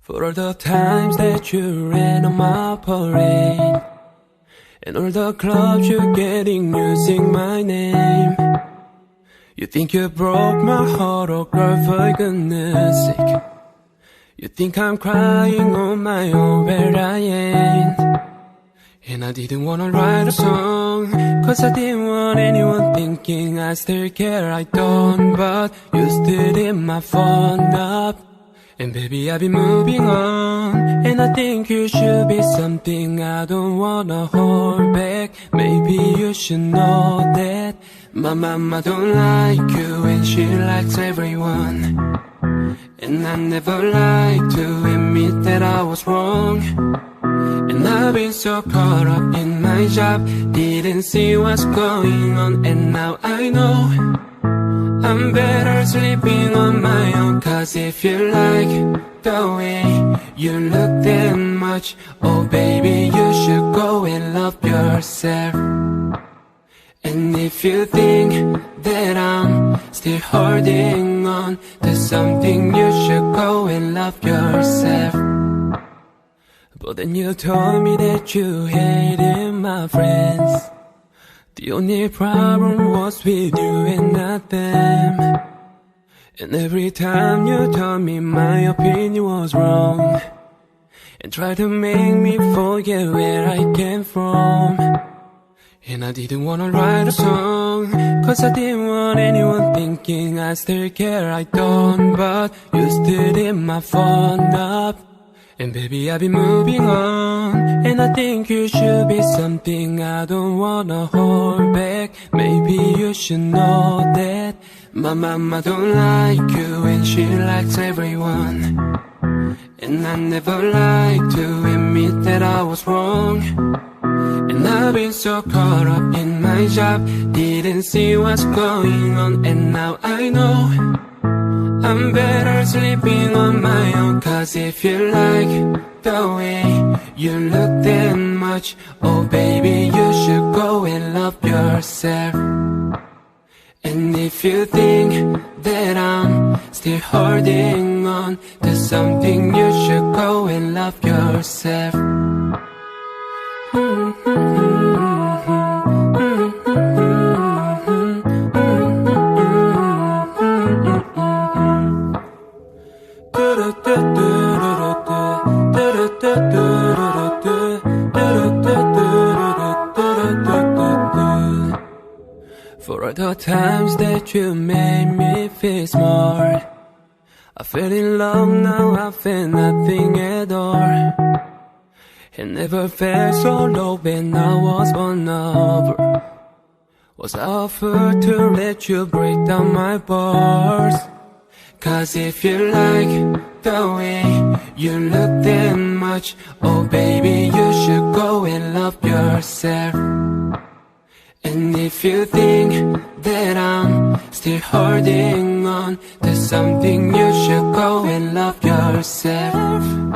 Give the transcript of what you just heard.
For all the times that you ran on my parade And all the clubs you're getting using my name You think you broke my heart, oh girl, for goodness sake. You think I'm crying on my own, but I ain't. And I didn't wanna write a song Cause I didn't want anyone thinking I still care, I don't. But you still in my phone up and baby, I've been moving on. And I think you should be something I don't wanna hold back. Maybe you should know that My mama don't like you and she likes everyone. And I never like to admit that I was wrong. And I've been so caught up in my job. Didn't see what's going on and now I know I'm better sleeping on my own Cause if you like the way you look that much. Oh baby you should go and love yourself. And if you think that I'm still holding on To something you should go and love yourself. But then you told me that you hated my friends the only problem was with you and not them. And every time you told me my opinion was wrong And tried to make me forget where I came from. And I didn't wanna write a song Cause I didn't want anyone thinking I still care, I don't. But you still did my phone up and baby, I've been moving on. And I think you should be something I don't wanna hold back. Maybe you should know that My mama don't like you and she likes everyone. And I never like to admit that I was wrong. And I've been so caught up in my job. Didn't see what's going on and now I know I'm better sleeping on my own Cause if you like the way you look that much. Oh baby you should go and love yourself. And if you think that I'm still holding on To something you should go and love yourself For all the times that you made me feel smart I fell in love, now I feel nothing at all. It never felt so low when I was on over Was I offered to let you break down my bars Cause if you like the way you look that much Oh baby you should go and love yourself and if you think that I'm still holding on to something, you should go and love yourself.